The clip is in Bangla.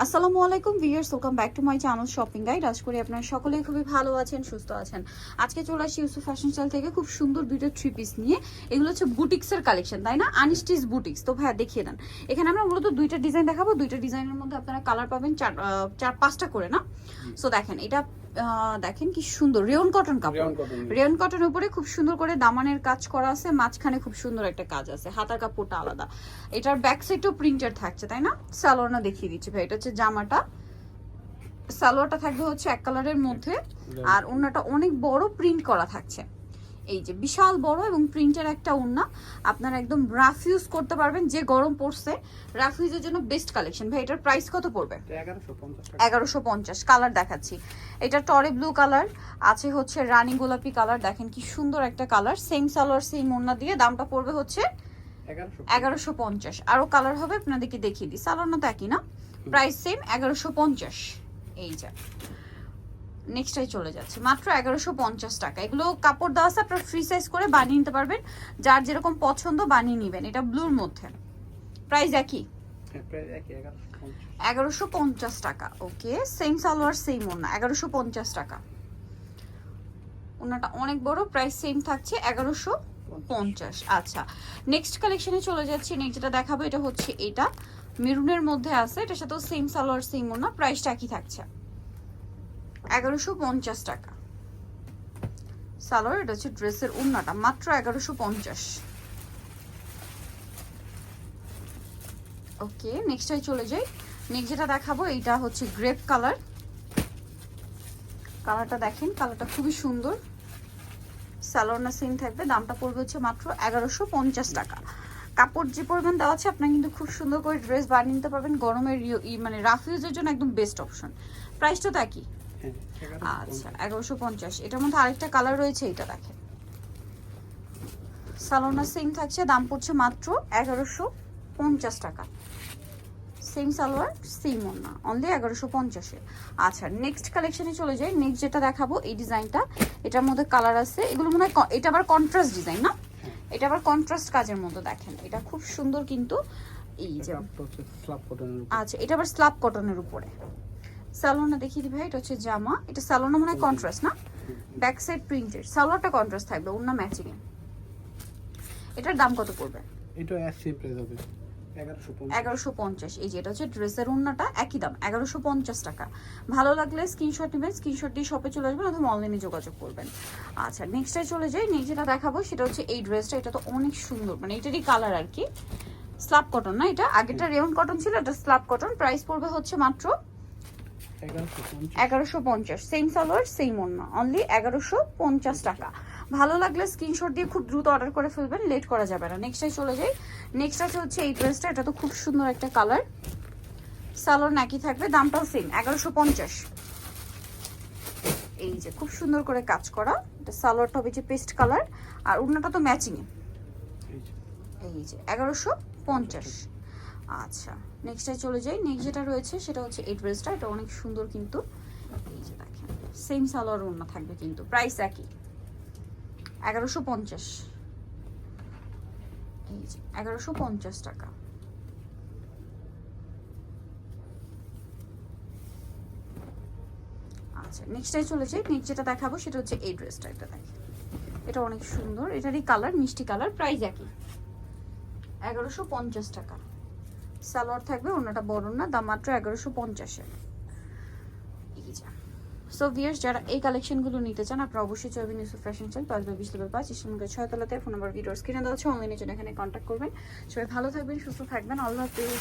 আসসালামু আলাইকুম viewers, welcome back to my channel shopping guide. আজ করি আপনারা সকলেই খুবই ভালো আছেন, সুস্থ আছেন। আজকে চলে আসি ইউসুফ ফ্যাশন স্টাইল থেকে খুব সুন্দর দুইটা থ্রি পিস নিয়ে। এগুলো হচ্ছে বুটিক্সের কালেকশন তাই না? আনস্টিচ বুটিক্স তো ভাইয়া, দেখিয়ে দেন। এখানে আমরা মূলত দুইটা ডিজাইন দেখাবো। দুইটা ডিজাইনের মধ্যে আপনারা কালার পাবেন চার চার, পাঁচটা করে, না? সো দেখেন এটা দেখেন কি সুন্দর রেয়ন কটন কাপড়। রেয়ন কটন উপরে খুব সুন্দর করে দামানের কাজ করা আছে মাঝখানে খুব সুন্দর একটা কাজ আছে হাতার কাপড়টা আলাদা। এটার ব্যাক সাইডও প্রিন্টার থাকছে তাই না? সালোয়ারটা দেখিয়ে দিচ্ছি ভাই এটা হচ্ছে জামাটা। সালোয়ারটা থাকবে হচ্ছে এক কালারের মধ্যে আর অন্যটা অনেক বড় প্রিন্ট করা থাকছে। এই যে বিশাল বড় এবং প্রিন্টের একটা ওড়না। আপনারা একদম রাফ ইউজ করতে পারবেন যে গরম পড়ছে। রাফ ইউজের জন্য বেস্ট কালেকশন ভাই এটার প্রাইস কত পড়বে? এগারোশো পঞ্চাশ কালার দেখাচ্ছি। এটা টরে ব্লু কালার আছে হচ্ছে রানী গোলাপি কালার দেখেন কি সুন্দর একটা কালার সেম সালোয়ার সেম ওড়না দিয়ে দামটা পড়বে হচ্ছে এগারোশো এগারোশো পঞ্চাশ। আরও কালার হবে আপনাদেরকে দেখিয়ে দিই। সালোয়ার না তো একই না? প্রাইস সেম এগারোশো পঞ্চাশ। এই যা। নেক্সটাই চলে যাচ্ছে। মাত্র এগারোশো পঞ্চাশ টাকা। এগুলো কাপড় দেওয়া আছে আপনারা ফ্রি সাইজ করে বানিয়ে নিতে পারবেন। যার যেরকম পছন্দ বানিয়ে নেবেন। এটা ব্লুর মধ্যে। প্রাইস একই? হ্যাঁ এগারোশো পঞ্চাশ। টাকা। ওকে সেম সালোয়ার সেম ওনা এগারোশো পঞ্চাশ টাকা। ওনাটা অনেক বড় প্রাইস সেম থাকছে এগারোশো পঞ্চাশ। আচ্ছা নেক্সট কালেকশনে চলে যাচ্ছি। নেক্সট যেটা দেখাবো এটা হচ্ছে এটা। মেরুনের মধ্যে আছে এটার সাথেও সেম সালোয়ার সেম ওনা প্রাইসটা একই থাকছে। এগারোশো পঞ্চাশ টাকা। সালোয়ার, এটা হচ্ছে ড্রেসের উন্নাটা, মাত্র এগারোশো পঞ্চাশ। ওকে নেক্সটটাই চলে যাই। নেক্সট যেটা দেখাবো, এইটা হচ্ছে গ্রেপ কালার কালারটা দেখেন কালারটা খুবই সুন্দর। স্যালোনা সিন থাকবে, দামটা পড়বে হচ্ছে মাত্র এগারোশো পঞ্চাশ টাকা। কাপড় যে পরিমাণ দেওয়া আছে, আপনারা কিন্তু খুব সুন্দর করে ড্রেস বানিয়ে নিতে পারবেন। গরমের মানে রাফ ইউজের জন্য একদম বেস্ট অপশন প্রাইসটা তো একই। আচ্ছা এগারোশো পঞ্চাশ। এটার মধ্যে আরেকটা কালার রয়েছে এটা দেখেন। সালোনা সেম থাকছে দাম পড়ছে মাত্র এগারোশো পঞ্চাশ টাকা। সেম সালোয়ার সেম ওনা অনলি এগারোশো পঞ্চাশে। আচ্ছা নেক্সট কালেকশনে চলে যাই। নেক্সট যেটা দেখাবো এই ডিজাইনটা এটার মধ্যে কালার আছে। এগুলো মনে হয় এটা আবার কন্ট্রাস্ট ডিজাইন না? এটা আবার কন্ট্রাস্ট কাজের মতো দেখেন। এটা খুব সুন্দর কিন্তু এই যে স্লাব আচ্ছা এটা আবার স্ল্যাব কটনের উপরে। স্যালোনা দেখিয়ে দিই ভাই এটা হচ্ছে জামা। এটা স্যালোনা মনে হয় কন্ট্রাস্ট না? ব্যাক সাইড প্রিন্টেড সালোয়ারটা কন্ট্রাস্ট থাকবে অন্য ম্যাচিং এ। এটার দাম কত পড়বে? এটা সেম প্রাইস হবে। এগারোশো পঞ্চাশ। এই যে এটা হচ্ছে ড্রেসের উন্নাটা একই দাম এগারোশো পঞ্চাশ টাকা। ভালো লাগলে স্ক্রিনশট নেবেন স্ক্রিনশট দিয়ে শপে চলে আসবেন অথবা অনলাইনে যোগাযোগ করবেন। আচ্ছা নেক্সটে চলে যাই নেক্সট যেটা দেখাবো সেটা হচ্ছে এই ড্রেসটা এটা তো অনেক সুন্দর মানে এটারই কালার আর কি। স্ল্যাব কটন না এটা? আগেটা রেয়ন কটন ছিল এটা স্ল্যাব কটন প্রাইস পড়বে হচ্ছে মাত্র এগারোশো পঞ্চাশ। সেম সালোয়ার সেম অন্য অনলি এগারোশো পঞ্চাশ টাকা। ভালো লাগলে স্ক্রিনশট দিয়ে খুব দ্রুত অর্ডার করে ফেলবেন লেট করা যাবে না। নেক্সটে চলে যাই। নেক্সট আছে হচ্ছে এই ড্রেসটা এটা তো খুব সুন্দর একটা কালার সালোয়ার নাকি থাকবে দামটাও সেম এগারোশো পঞ্চাশ। এই যে খুব সুন্দর করে কাজ করা। এটা সালোয়ারটা হবে যে পেস্ট কালার আর উন্নাটা তো ম্যাচিংয়ে এই যে এগারোশো পঞ্চাশ। আচ্ছা নেক্সটে চলে যাই। নেক্সট যেটা রয়েছে, সেটা হচ্ছে এই ড্রেসটা এটা অনেক সুন্দর কিন্তু। এই যে দেখেন সেম সালোয়ার ওড়না থাকবে কিন্তু। প্রাইস একই। এগারোশো পঞ্চাশ। এই যে, এগারোশো পঞ্চাশ টাকা। আচ্ছা নেক্সটে চলে যাই। নেক্সট যেটা দেখাবো, সেটা হচ্ছে এই ড্রেসটা দেখেন। এটা অনেক সুন্দর। এটারই কালার মিষ্টি কালার প্রাইস একই। এগারোশো পঞ্চাশ টাকা। সালোয়ার থাকবে অন্যটা বড় না, দাম মাত্র এগারোশো পঞ্চাশে সো ভিয়ার্স যারা এই কালেকশনগুলো নিতে চান, আপনারা অবশ্যই চলবেন ইউসুফ ফ্যাশন চান পাঁচ বা বিশ লেভেল পাঁচ ইসলামকে ছয় তলাতে ফোন নাম্বার ভিডিওর স্ক্রিনে দেওয়া আছে অনলাইনে জন্য এখানে কন্ট্যাক্ট করবেন। সবাই ভালো থাকবেন, সুস্থ থাকবেন, আল্লাহ হাফিজ।